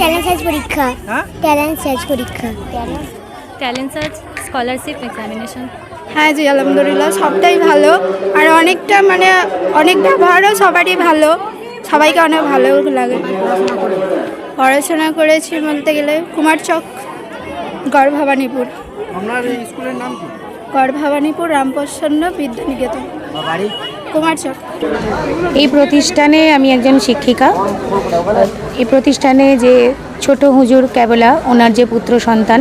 Talent search পরীক্ষা। হ্যাঁ? Talent search পরীক্ষা। ট্যালেন্ট সার্চ স্কলারশিপ এক্সামিনেশন হ্যাঁ জি আলহামদুলিল্লাহ সবটাই ভালো। আর অনেকটা মানে অনেক ব্যবহারও সবারই ভালো। সবাইকে অনেক ভালো লাগে। পড়াশোনা করেছি বলতে গেলে কুমারচক গড় ভবানীপুর আপনার স্কুলের নাম কি? গড় ভবানীপুর রামপ্রসন্ন বিদ্যানিকেতন। বাড়ি? কুমারচক এই প্রতিষ্ঠানে আমি একজন শিক্ষিকা। এই প্রতিষ্ঠানে যে ছোট হুজুর কেবলা ওনার যে পুত্র সন্তান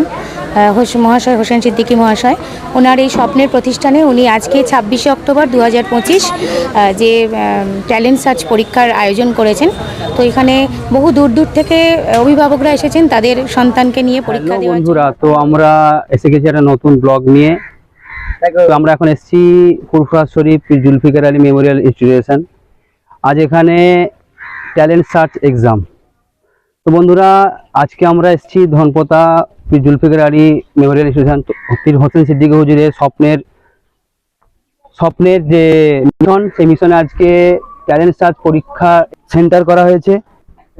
মহাশয় হোসেন সিদ্দিকী মহাশয় ওনার এই স্বপ্নের প্রতিষ্ঠানে উনি আজকে ছাব্বিশে অক্টোবর দু হাজার পঁচিশ যে ট্যালেন্ট সার্চ পরীক্ষার আয়োজন করেছেন। তো এখানে বহু দূর দূর থেকে অভিভাবকরা এসেছেন তাদের সন্তানকে নিয়ে পরীক্ষা বন্ধুরা তো আমরা এসে গেছি একটা নতুন ব্লগ নিয়ে। তো আমরা এখন এসেছি ফুরফুরা শরীফ জুলফিকার আলী মেমোরিয়াল ইনস্টিটিউশন। আজ এখানে ট্যালেন্ট সার্চ এক্সাম তো বন্ধুরা, আজকে আমরা এসেছি ধনপতা জুলফিকার আলী মেমোরিয়াল ইনস্টিটিউশন। পীর হোসেন সিদ্দিক হুজুরের স্বপ্নের স্বপ্নের যে মিশন সেই মিশনে আজকে ট্যালেন্ট সার্চ পরীক্ষা সেন্টার করা হয়েছে।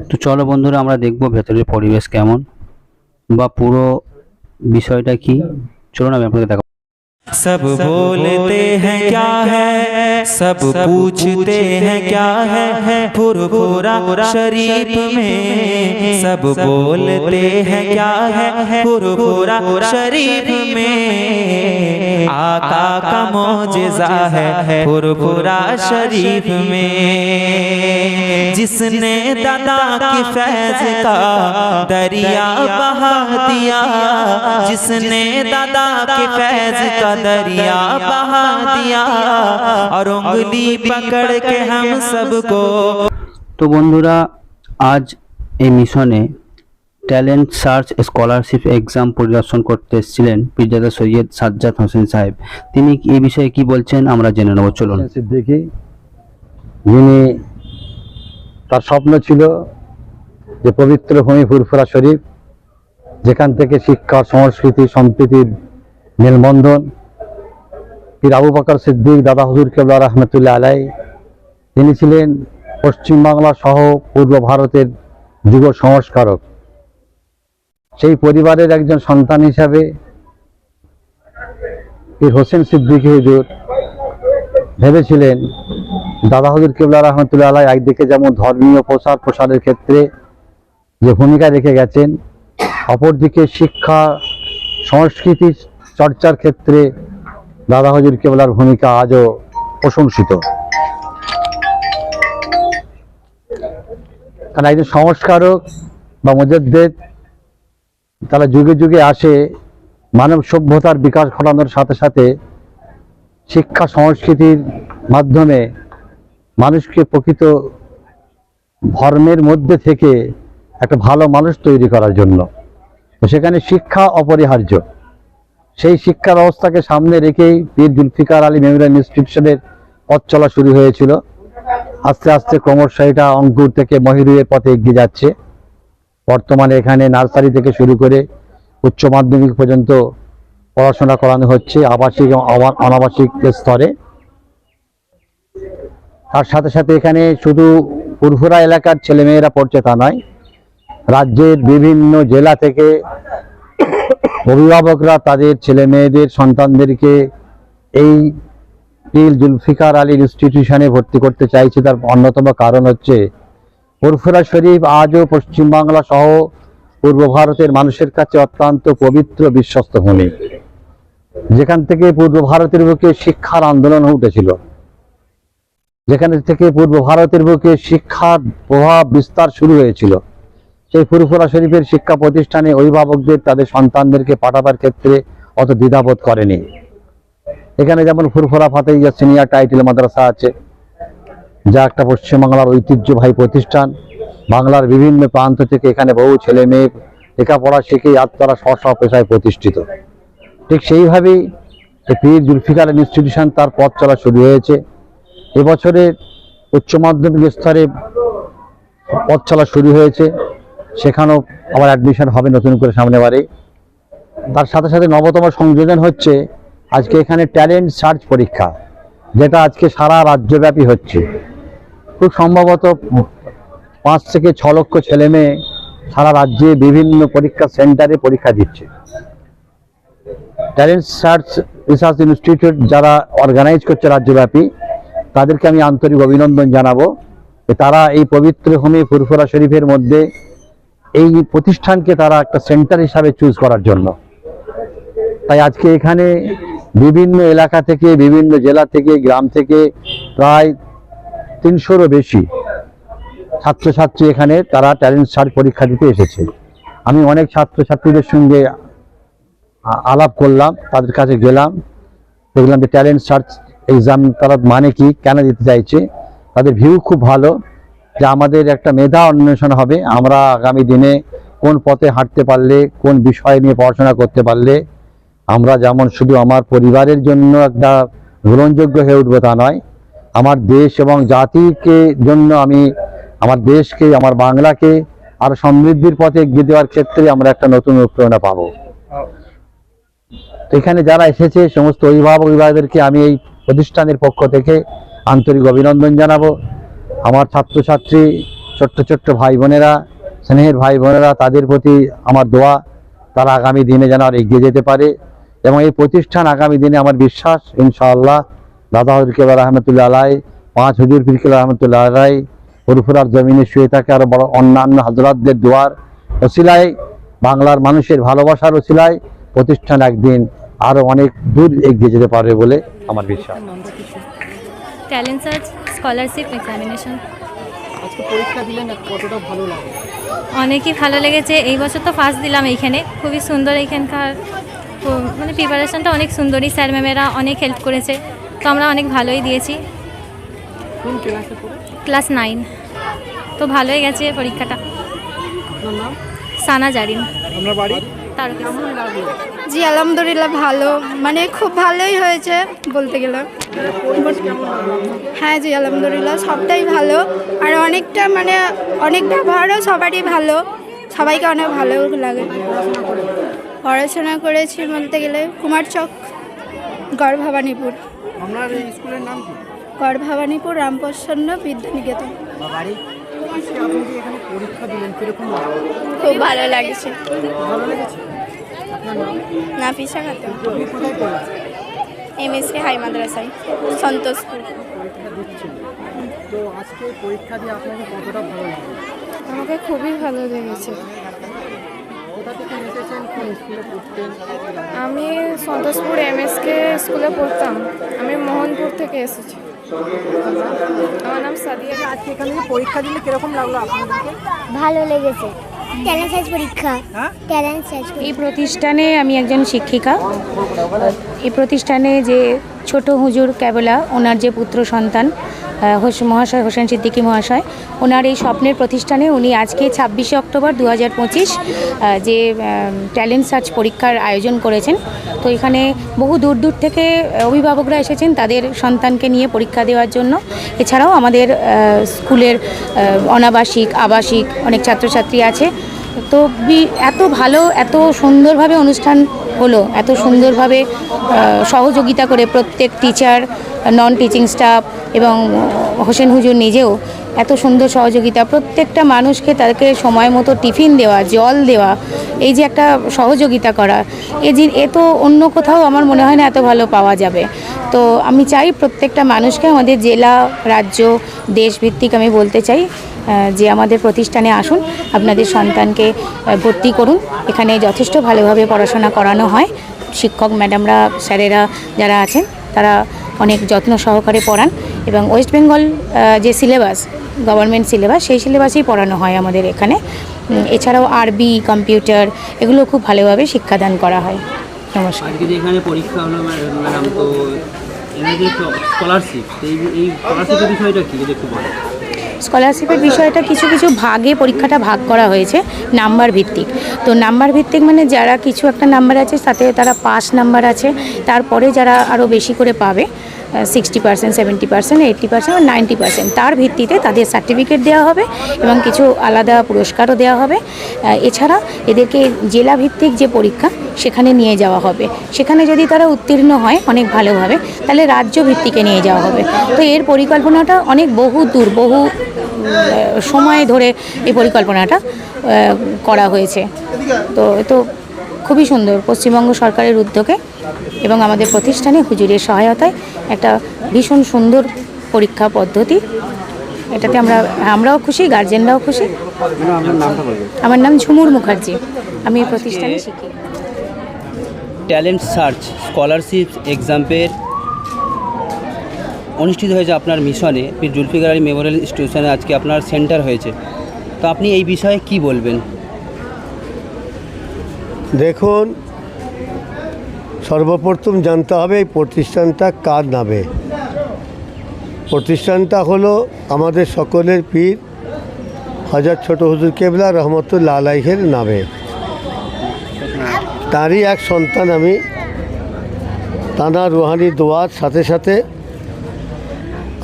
তো চলো বন্ধুরা, আমরা দেখব ভেতরের পরিবেশ কেমন বা পুরো বিষয়টা কি। চলুন, আমি আপনাকে দেখাবো। सब बोलते हैं क्या है? सब पूछते हैं क्या है? फुरफुरा शरीफ में सब बोलते हैं क्या है फुरफुरा शरीफ में आका का मोजजा है। फुरफुरा शरीफ में जिसने दादा की फैज का दरिया बहा दिया। जिसने दादा के फैज का दरिया बहा दिया और उंगली पकड़ के हम सबको তো বন্ধুরা আজ এই মিশনে ট্যালেন্ট সার্চ স্কলারশিপ এক্সাম পরিদর্শন করতে এসেছিলেন পীরজাদা সৈয়দ সাজ্জাদ হোসেন সাহেব তিনি এই বিষয়ে কি বলছেন আমরা জেনে নেব চলুন সিদ্দিকী যিনি তার স্বপ্ন ছিল যে পবিত্র ভূমি ফুরফুরা শরীফ যেখান থেকে শিক্ষা সংস্কৃতি সম্প্রীতির মেলবন্ধন পীর আবু বকর সিদ্দিক দাদা হুজুর কেবলা রহমতুল্লাহ আলাই তিনি ছিলেন পশ্চিমবাংলা সহ পূর্ব ভারতের যুব সংস্কারক। সেই পরিবারের একজন সন্তান হিসাবে পীর হোসেন সিদ্দিকী হুজুর ভেবেছিলেন, দাদা হুজুর কেবলা রহমতুল্লাহ আলাই একদিকে যেমন ধর্মীয় প্রসার প্রসারের ক্ষেত্রে যে ভূমিকা রেখে গেছেন, অপরদিকে শিক্ষা, সংস্কৃতি চর্চার ক্ষেত্রে দাদা হুজুর কেবলার ভূমিকা আজও প্রশংসিত। কারণ একজন সংস্কারক বা মুজদ্দেদ, তারা যুগে যুগে আসে, মানব সভ্যতার বিকাশ ঘটানোর সাথে সাথে শিক্ষা সংস্কৃতির মাধ্যমে মানুষকে প্রকৃত ধর্মের মধ্যে থেকে একটা ভালো মানুষ তৈরি করার জন্য। সেখানে শিক্ষা অপরিহার্য। সেই শিক্ষা ব্যবস্থাকে সামনে রেখেই পীর জুলফিকার আলী মেমোরিয়াল ইনস্টিটিউশনের পথ চলা শুরু হয়েছিল। আস্তে আস্তে ক্রমশ অঙ্কুর থেকে মহিরুয়ের পথে এগিয়ে যাচ্ছে। বর্তমানে এখানে নার্সারি থেকে শুরু করে উচ্চ মাধ্যমিক পর্যন্ত পড়াশোনা করানো হচ্ছে আবাসিক এবং অনাবাসিক স্তরে। তার সাথে সাথে এখানে শুধু ফুরফুরা এলাকার ছেলেমেয়েরা পড়ছে তা নয়, রাজ্যের বিভিন্ন জেলা থেকে অভিভাবকরা তাদের ছেলে মেয়েদের সন্তানদেরকে এই পীর জুলফিকার আলী ইনস্টিটিউশনে ভর্তি করতে চাইছে। তার অন্যতম কারণ হচ্ছে ফুরফুরা শরীফ আজও পশ্চিমবাংলা সহ পূর্ব ভারতের মানুষের কাছে অত্যন্ত পবিত্র বিশ্বস্ত ভূমি যেখান থেকে পূর্ব ভারতের বুকে শিক্ষার আন্দোলন উঠেছিল। যেখানে থেকে পূর্ব ভারতের বুকে শিক্ষার প্রভাব বিস্তার শুরু হয়েছিল। সেই ফুরফুরা শরীফের শিক্ষা প্রতিষ্ঠানে অভিভাবকদের, তাদের সন্তানদেরকে পাঠাবার ক্ষেত্রে অত দ্বিধাবোধ করেনি। এখানে যেমন ফুরফুরা ফাতেইয়া সিনিয়র টাইটেল মাদ্রাসা আছে, যা একটা পশ্চিমবাংলার ঐতিহ্যবাহী প্রতিষ্ঠান। বাংলার বিভিন্ন প্রান্ত থেকে এখানে বহু ছেলে মেয়ে লেখাপড়া শিখে আত্মারা স্ব স্ব পেশায় প্রতিষ্ঠিত। ঠিক সেইভাবেই পীর জুলফিকার ইনস্টিটিউশন তার পথ চলা শুরু হয়েছে। এবছরে উচ্চ মাধ্যমিক স্তরে পথ চলা শুরু হয়েছে। সেখানেও আবার অ্যাডমিশন হবে নতুন করে সামনে বারে তার সাথে সাথে নবতম সংযোজন হচ্ছে আজকে এখানে ট্যালেন্ট সার্চ পরীক্ষা, যেটা আজকে সারা রাজ্যব্যাপী হচ্ছে। খুব সম্ভবত পাঁচ থেকে ছ লক্ষ ছেলে মেয়ে সারা রাজ্যে বিভিন্ন পরীক্ষা সেন্টারে পরীক্ষা দিচ্ছে। ট্যালেন্ট সার্চ রিসার্চ ইনস্টিটিউট যারা অর্গানাইজ করছে রাজ্যব্যাপী, তাদেরকে আমি আন্তরিক অভিনন্দন জানাব তারা এই পবিত্র ভূমি ফুরফুরা শরীফের মধ্যে এই প্রতিষ্ঠানকে তারা একটা সেন্টার হিসাবে চুজ করার জন্য। তাই আজকে এখানে বিভিন্ন এলাকা থেকে, বিভিন্ন জেলা থেকে, গ্রাম থেকে প্রায় তিনশোরও বেশি ছাত্রছাত্রী এখানে তারা ট্যালেন্ট সার্চ পরীক্ষা দিতে এসেছে। আমি অনেক ছাত্রছাত্রীদের সঙ্গে আলাপ করলাম, তাদের কাছে গেলাম, দেখলাম যে ট্যালেন্ট সার্চ এক্সাম তারা মানে কি, কেন দিতে চাইছে, তাদের ভিউ খুব ভালো। যে আমাদের একটা মেধা অন্বেষণ হবে। আমরা আগামী দিনে কোন পথে হাঁটতে পারলে, কোন বিষয় নিয়ে পড়াশোনা করতে পারলে, আমরা যেমন শুধু আমার পরিবারের জন্য একটা গ্রহণযোগ্য হয়ে উঠবো তা নয়, আমার দেশ এবং জাতিকে জন্য আমি, আমার দেশকে, আমার বাংলাকে আর সমৃদ্ধির পথে এগিয়ে দেওয়ার ক্ষেত্রে আমরা একটা নতুন অনুপ্রেরণা পাবো। এখানে যারা এসেছে, সমস্ত অভিভাবক অভিভাবকদেরকে আমি এই প্রতিষ্ঠানের পক্ষ থেকে আন্তরিক অভিনন্দন জানাব। আমার ছাত্রছাত্রী, ছোট্ট ছোট্ট ভাই বোনেরা স্নেহের ভাই বোনেরা তাদের প্রতি আমার দোয়া, তারা আগামী দিনে যেন আর এগিয়ে যেতে পারে এবং এই প্রতিষ্ঠান আগামী দিনে আমার বিশ্বাস, ইনশাআল্লাহ, দাদা হজুর কেবল রহমতুল্লাহ আলাই, পাঁচ হুজুর ফিরকিল রহমতুল্লাহ আলাই ফুরফুরার জমিনে শুয়ে থাকে আরও বড় অন্যান্য হজরতদের দোয়ার ওসিলায়, বাংলার মানুষের ভালোবাসার ওসিলায় প্রতিষ্ঠান একদিন আরও অনেক দূর এগিয়ে যেতে পারবে বলে আমার বিশ্বাস। ট্যালেন্ট সার্চ স্কলারশিপ এক্সামিনেশন আজকে পরীক্ষা দিলেন কতটা ভালো লাগে? অনেকই ভালো লেগেছে। এই বছর তো ফার্স্ট দিলাম এইখানে। খুবই সুন্দর এখানকার প- মানে প্রিপারেশনটা অনেক সুন্দরই। স্যার ম্যামেরা অনেক হেল্প করেছে। তো আমরা অনেক ভালোই দিয়েছি। কোন ক্লাসে পড়ে? ক্লাস নাইন তো ভালোই গেছে পরীক্ষাটা। সানা জারিন। জি আলহামদুলিল্লাহ ভালো। মানে খুব ভালোই হয়েছে বলতে গেলে। হ্যাঁ জি আলহামদুলিল্লাহ সবটাই ভালো। আর অনেকটা মানে অনেক ব্যবহারও সবারই ভালো। সবাইকে অনেক ভালো লাগে। পড়াশোনা করেছি বলতে গেলে কুমারচক গড় ভবানীপুর আপনার স্কুলের নাম কি? গড় ভবানীপুর রামপ্রসন্ন বিদ্যানিকেতন। খুব ভালো লাগছে। নাফিসা খাতুন। আপনি কোথায় পড়েছেন এম এস কে হাই মাদ্রাসায় সন্তোষপুর তো আজকে পরীক্ষা দিয়ে আপনাকে কতটা ভালো লাগল আমাকে খুবই ভালো লেগেছে। আমি সন্তোষপুর এমএসকে স্কুলে পড়তাম। আমি মোহনপুর থেকে এসেছি। আমার নাম সাদিয়া। আজকে এখানে পরীক্ষা দিলে কীরকম লাগল আপনাদেরকে? ভালো লেগেছে। ট্যালেন্ট সার্চ পরীক্ষা। হ্যাঁ? ট্যালেন্ট সার্চ এই প্রতিষ্ঠানে আমি একজন শিক্ষিকা। এই প্রতিষ্ঠানে যে ছোট হুজুর কেবলা ওনার যে পুত্র সন্তান হোস, মহাশয় হোসেন সিদ্দিকী মহাশয়, ওনার এই স্বপ্নের প্রতিষ্ঠানে উনি আজকে ছাব্বিশে অক্টোবর দু হাজার পঁচিশ যে ট্যালেন্ট সার্চ পরীক্ষার আয়োজন করেছেন। তো এখানে বহু দূর দূর থেকে অভিভাবকরা এসেছেন তাদের সন্তানকে নিয়ে পরীক্ষা দেওয়ার জন্য। এছাড়াও আমাদের স্কুলের অনাবাসিক, আবাসিক অনেক ছাত্রছাত্রী আছে। তো এত ভালো, এত সুন্দরভাবে অনুষ্ঠান হলো। এত সুন্দরভাবে সহযোগিতা করে প্রত্যেক টিচার নন টিচিং স্টাফ এবং হোসেন হুজুর নিজেও এত সুন্দর সহযোগিতা। প্রত্যেকটা মানুষকে তাদেরকে সময় মতো টিফিন দেওয়া, জল দেওয়া, এই যে একটা সহযোগিতা করা, এ যে এ তো অন্য কোথাও আমার মনে হয় না এত ভালো পাওয়া যাবে। তো আমি চাই প্রত্যেকটা মানুষকে আমাদের জেলা, রাজ্য, দেশভিত্তিক আমি বলতে চাই যে আমাদের প্রতিষ্ঠানে আসুন, আপনাদের সন্তানকে ভর্তি করুন। এখানে যথেষ্ট ভালোভাবে পড়াশোনা করানো হয়। শিক্ষক, ম্যাডামরা, স্যারেরা যারা আছেন, তারা অনেক যত্ন সহকারে পড়ান এবং ওয়েস্ট বেঙ্গল যে সিলেবাস, গভর্নমেন্ট সিলেবাস, সেই সিলেবাসেই পড়ানো হয় আমাদের এখানে। এছাড়াও আরবি, কম্পিউটার, এগুলো খুব ভালোভাবে শিক্ষাদান করা হয়। নমস্কার। স্কলারশিপ এই স্কলারশিপের বিষয়টা কি একটু বলেন? স্কলারশিপের বিষয়টা কিছু কিছু ভাগে পরীক্ষাটা ভাগ করা হয়েছে, নাম্বার ভিত্তিক। তো নাম্বার ভিত্তিক মানে যারা কিছু একটা নাম্বার আছে সাথে তারা পাস নাম্বার আছে, তারপরে যারা আরও বেশি করে পাবে। Sixty percent seventy percent eighty percent ninety percent তার ভিত্তিতে তাদের সার্টিফিকেট দেওয়া হবে এবং কিছু আলাদা পুরস্কারও দেওয়া হবে। এছাড়া এদেরকে জেলা ভিত্তিক যে পরীক্ষা সেখানে নিয়ে যাওয়া হবে। সেখানে যদি তারা উত্তীর্ণ হয় অনেক ভালোভাবে, তাহলে রাজ্য ভিত্তিকে নিয়ে যাওয়া হবে। তো এর পরিকল্পনাটা অনেক বহু দূর, বহু সময় ধরে এই পরিকল্পনাটা করা হয়েছে। তো তো খুবই সুন্দর। পশ্চিমবঙ্গ সরকারের উদ্যোগে এবং আমাদের প্রতিষ্ঠানে হুজুরের সহায়তায় একটা ভীষণ সুন্দর পরীক্ষা পদ্ধতি। এটাতে আমরা আমরাও খুশি গার্জেনরাও খুশি। আমার নাম ঝুমুর মুখার্জি। আমি এই প্রতিষ্ঠানে শিখি। ট্যালেন্ট সার্চ স্কলারশিপ এক্সাম্পের অনুষ্ঠিত হয়েছে আপনার মিশনে পীর জুলফিকার আলী মেমোরিয়াল ইনস্টিটিউশনে আজকে আপনার সেন্টার হয়েছে। তো আপনি এই বিষয়ে কি বলবেন? দেখুন সর্বপ্রথম জানতে হবে এই প্রতিষ্ঠানটা কার নামে। প্রতিষ্ঠানটা হলো আমাদের সকলের পীর হাজার ছোট হুজুর কেবলা রহমতুল্লা আলাইহের নামে। তারই এক সন্তান আমি। তানা রুহানি দোয়ার সাথে সাথে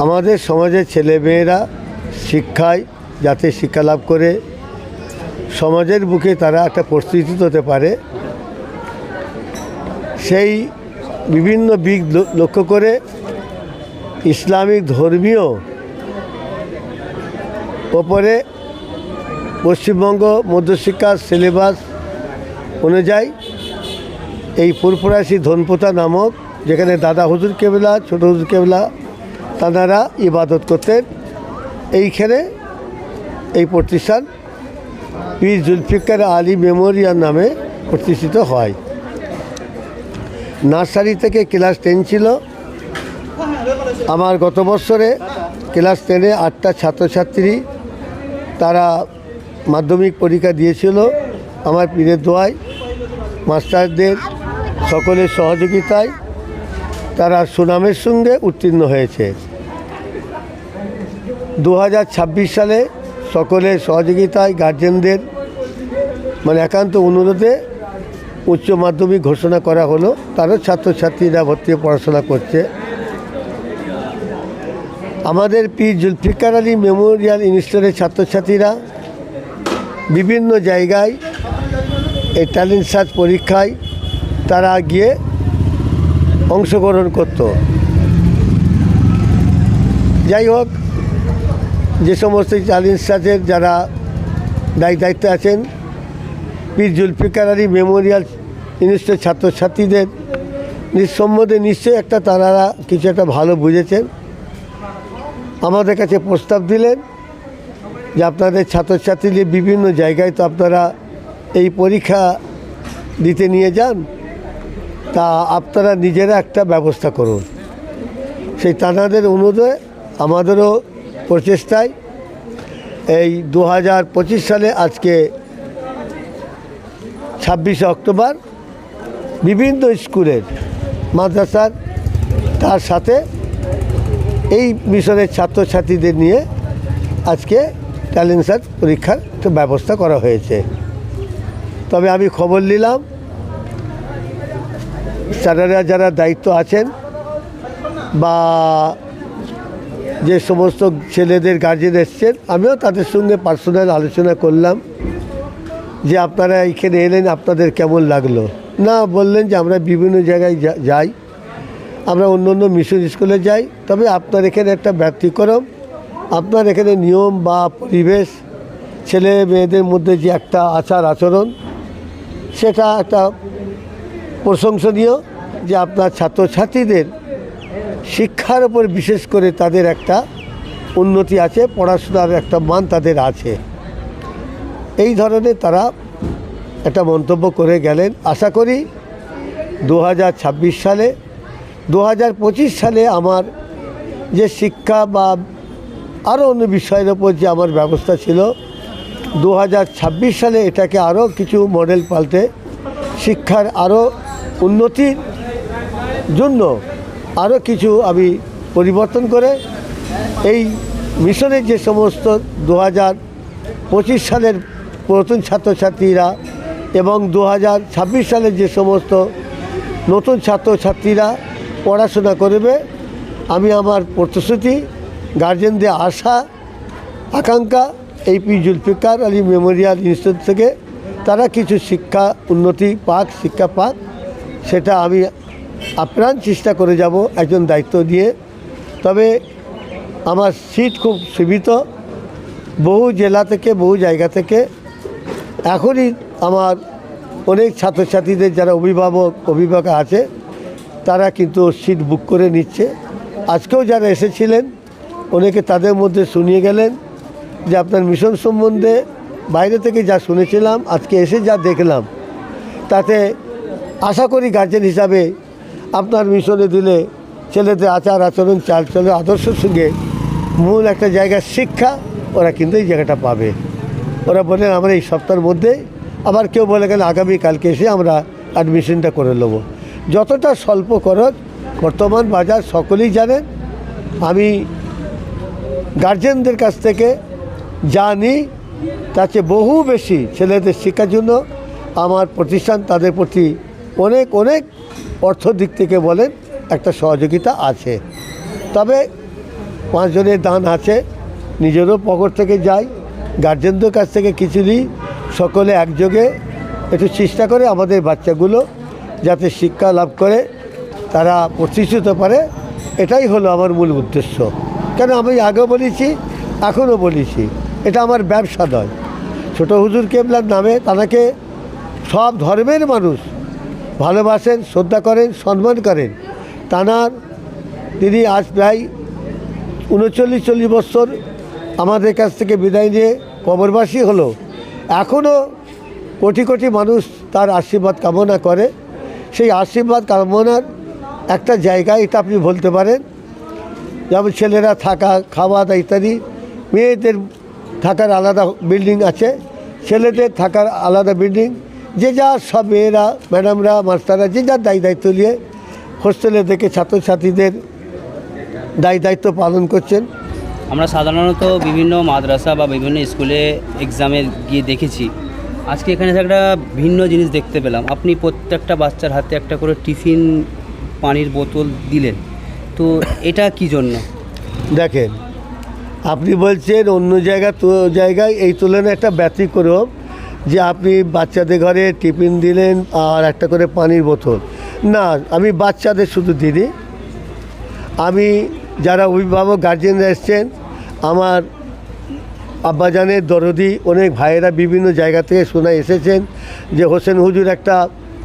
আমাদের সমাজের ছেলেমেয়েরা শিক্ষায় যাতে শিক্ষা লাভ করে, সমাজের বুকে তারা একটা প্রস্তুতি হতে পারে। সেই বিভিন্ন দিক লক্ষ্য করে ইসলামিক ধর্মীয় ওপরে পশ্চিমবঙ্গ মধ্যশিক্ষার সিলেবাস অনুযায়ী এই ফুরফুরাশি ধনপোতা নামক যেখানে দাদা হুজুর কেবলা, ছোট হুজুর কেবলা তাঁরা ইবাদত করতেন, এইখানে এই প্রতিষ্ঠান পীর জুলফিকার আলী মেমোরিয়াল নামে প্রতিষ্ঠিত হয়। নার্সারি থেকে ক্লাস টেন ছিল। আমার গত বছরে ক্লাস টেনে আটটা ছাত্রছাত্রী তারা মাধ্যমিক পরীক্ষা দিয়েছিল আমার পীরের দোয়ায়। মাস্টারদের সকলের সহযোগিতায় তারা সুনামের সঙ্গে উত্তীর্ণ হয়েছে। দু হাজার ছাব্বিশ সালে সকলের সহযোগিতায় গার্জেনদের মানে একান্ত অনুরোধে উচ্চ মাধ্যমিক ঘোষণা করা হলো, তারও ছাত্রছাত্রীরা ভর্তি পড়াশোনা করছে। আমাদের পি জুলফিকার আলী মেমোরিয়াল ইনস্টিটিউটের ছাত্রছাত্রীরা বিভিন্ন জায়গায় এই ট্যালেন্ট সার্চ পরীক্ষায় তারা গিয়ে অংশগ্রহণ করত। যাই হোক, যে সমস্ত ট্যালেন্ট সার্চের যারা দায়ী দায়িত্বে আছেন পীর জুলফিকার আলী মেমোরিয়াল ইনস্টিটিউট ছাত্রছাত্রীদের নিঃসম্বন্ধে নিশ্চয়ই একটা তারা কিছু একটা ভালো বুঝেছেন। আমাদের কাছে প্রস্তাব দিলেন যে আপনাদের ছাত্রছাত্রীদের বিভিন্ন জায়গায় তো আপনারা এই পরীক্ষা দিতে নিয়ে যান, তা আপনারা নিজেরা একটা ব্যবস্থা করুন। সেই তানাদের অনুরোধে আমাদেরও প্রচেষ্টায় এই দু হাজার পঁচিশ সালে আজকে ছাব্বিশে অক্টোবর বিভিন্ন স্কুলের মাদ্রাসার তার সাথে এই মিশনের ছাত্রছাত্রীদের নিয়ে আজকে ট্যালেন্ট সার্চ পরীক্ষার ব্যবস্থা করা হয়েছে। তবে আমি খবর নিলাম, স্যারেরা যারা দায়িত্ব আছেন বা যে সমস্ত ছেলেদের গার্জেন এসছেন, আমিও তাদের সঙ্গে পার্সোনাল আলোচনা করলাম। যে আপনারা এখানে এলেন, আপনাদের কেমন লাগল? না বললেন যে আমরা বিভিন্ন জায়গায় যাই। আমরা অন্য অন্য মিশন স্কুলে যাই। তবে আপনার এখানে একটা ব্যতিক্রম। আপনার এখানে নিয়ম বা পরিবেশ, ছেলে মেয়েদের মধ্যে যে একটা আচার আচরণ, সেটা একটা প্রশংসনীয় যে আপনার ছাত্রছাত্রীদের শিক্ষার উপর বিশেষ করে তাদের একটা উন্নতি আছে, পড়াশোনার একটা মান তাদের আছে। এই ধরনের তারা একটা মন্তব্য করে গেলেন। আশা করি দু হাজার ছাব্বিশ সালে দু হাজার পঁচিশ সালে আমার যে শিক্ষা বা আরও অন্য বিষয়ের ওপর যে আমার ব্যবস্থা ছিল দু হাজার ছাব্বিশ সালে এটাকে আরও কিছু মডেল পাল্টে শিক্ষার আরও উন্নতির জন্য আরও কিছু আমি পরিবর্তন করে এই মিশনের যে সমস্ত দু হাজার পঁচিশ সালের নতুন ছাত্রছাত্রীরা এবং দু সালের যে সমস্ত নতুন ছাত্রছাত্রীরা পড়াশোনা করবে, আমি আমার প্রতিশ্রুতি গার্জেনদের আশা, আকাঙ্ক্ষা এই P Zulfiqar Ali memorial institute থেকে তারা কিছু শিক্ষা উন্নতি পাক, শিক্ষা পাক, সেটা আমি আপ্রাণ চেষ্টা করে যাব একজন দায়িত্ব দিয়ে। তবে আমার সিট খুব সীমিত, বহু জেলা থেকে, বহু জায়গা থেকে এখনই আমার অনেক ছাত্রছাত্রীদের যারা অভিভাবক অভিভাবক আছে, তারা কিন্তু সিট বুক করে নিচ্ছে। আজকেও যারা এসেছিলেন, অনেকে তাদের মধ্যে শুনিয়ে গেলেন যে আপনার মিশন সম্বন্ধে বাইরে থেকে যা শুনেছিলাম, আজকে এসে যা দেখলাম, তাতে আশা করি গার্জেন হিসাবে আপনার মিশনে দিলে ছেলেদের আচার আচরণ চালচলের আদর্শের সঙ্গে মূল একটা জায়গার শিক্ষা, ওরা কিন্তু এই জায়গাটা পাবে। ওরা বলেন আমরা এই সপ্তাহের মধ্যে আবার কেউ বলে গেলে আগামীকালকে এসে আমরা অ্যাডমিশনটা করে নেব। যতটা স্বল্প খরচ, বর্তমান বাজার সকলেই জানেন আমি গার্জেনদের কাছ থেকে নিই তার চেয়ে বহু বেশি ছেলেদের শিক্ষার জন্য আমার প্রতিষ্ঠান তাদের প্রতি অনেক অনেক অর্থ দিক থেকে বলেন একটা সহযোগিতা আছে। তবে পাঁচজনের দান আছে, নিজেরও পকেট থেকে যাই গার্জেনদের কাছ থেকে কিছু নিই, সকলে একযোগে একটু চেষ্টা করে আমাদের বাচ্চাগুলো যাতে শিক্ষা লাভ করে, তারা প্রতিষ্ঠিত পারে। এটাই হলো আমার মূল উদ্দেশ্য। কেন আমি আগেও বলেছি, এখনও বলেছি, এটা আমার ব্যবসা নয়। ছোটো হুজুর কেবলার নামে তাকে সব ধর্মের মানুষ ভালোবাসেন, শ্রদ্ধা করেন, সম্মান করেন। তানার তিনি আজ প্রায় উনচল্লিশ, চল্লিশ বছর আমাদের কাছ থেকে বিদায় নিয়ে কবরবাসী হলো। এখনও কোটি কোটি মানুষ তার আশীর্বাদ কামনা করে। সেই আশীর্বাদ কামনার একটা জায়গা এটা আপনি বলতে পারেন, যেমন ছেলেরা থাকা, খাওয়া দাওয়া ইত্যাদি, মেয়েদের থাকার আলাদা বিল্ডিং আছে, ছেলেদের থাকার আলাদা বিল্ডিং যে যার সব মেয়েরা ম্যাডামরা মাস্টাররা, যে যার দায়ী দায়িত্ব নিয়ে হোস্টেলে থেকে ছাত্রছাত্রীদের দায়ী দায়িত্ব পালন করছেন। আমরা সাধারণত বিভিন্ন মাদ্রাসা বা বিভিন্ন স্কুলে এক্সামে গিয়ে দেখেছি। আজকে এখানে একটা ভিন্ন জিনিস দেখতে পেলাম। আপনি প্রত্যেকটা বাচ্চার হাতে একটা করে টিফিন পানির বোতল দিলেন। তো এটা কি জন্য? দেখেন, আপনি বলছেন অন্য জায়গা তো, জায়গায় এই তুলনায় একটা ব্যতিক্রম যে আপনি বাচ্চাদের ঘরে টিফিন দিলেন আর একটা করে পানির বোতল। না, আমি বাচ্চাদের শুধু দিদি আমি যারা অভিভাবক গার্জেনরা এসছেন আমার আব্বাজানের দরদি অনেক ভাইয়েরা বিভিন্ন জায়গা থেকে শোনা এসেছেন যে হোসেন হুজুর একটা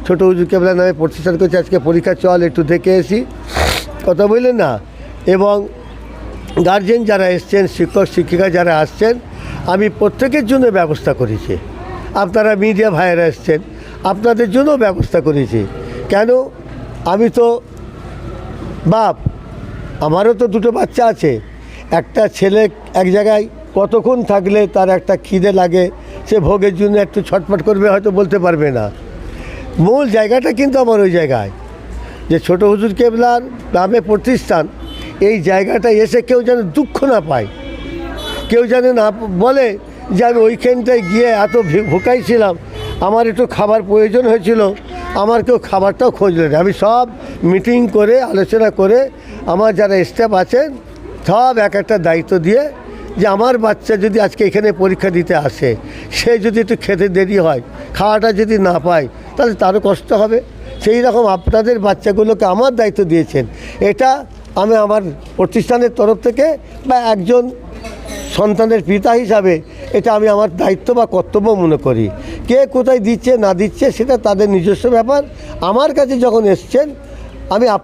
ছোট হুজুর কেবলা নামে প্রতিষ্ঠান করছে, আজকে পরীক্ষা চল, একটু দেখে এসি কথা বললেন না? এবং গার্জেন যারা এসছেন, শিক্ষক, শিক্ষিকা যারা আসছেন, আমি প্রত্যেকের জন্য ব্যবস্থা করেছি। আপনারা মিডিয়া ভাইয়েরা এসছেন, আপনাদের জন্য ব্যবস্থা করেছি। কেন? আমি তো বাপ, আমারও তো দুটো বাচ্চা আছে। একটা ছেলে এক জায়গায় কতক্ষণ থাকলে তার একটা খিদে লাগে, সে ভোগের জন্য একটু ছটফট করবে, হয়তো বলতে পারবে না। মূল জায়গাটা কিন্তু আমার ওই জায়গায়। যে ছোট হুজুর কেবলার নামে প্রতিষ্ঠান, এই জায়গাটা এসে কেউ যেন দুঃখ না পায়। কেউ যেন না বলে যে আমি ওইখানটায় গিয়ে এত ভি- ভুকাই আমার একটু খাবার প্রয়োজন হয়েছিল, আমার কেউ খাবারটাও খোঁজলেন আমি সব মিটিং করে, আলোচনা করে, আমার যারা স্টাফ আছেন সব এক একটা দায়িত্ব দিয়ে যে আমার বাচ্চা যদি আজকে এখানে পরীক্ষা দিতে আসে, সে যদি একটু খেতে দেরি হয়, খাওয়াটা যদি না পায়, তাহলে তারও কষ্ট হবে। সেই রকম আপনাদের বাচ্চাগুলোকে আমার দায়িত্ব দিয়েছেন। এটা আমি আমার প্রতিষ্ঠানের তরফ থেকে বা একজন সন্তানের পিতা হিসাবে এটা আমি আমার দায়িত্ব বা কর্তব্য মনে করি। কে কোথায় দিচ্ছে, না দিচ্ছে, সেটা তাদের নিজস্ব ব্যাপার। আমার কাছে যখন এসছেন, আমি আপ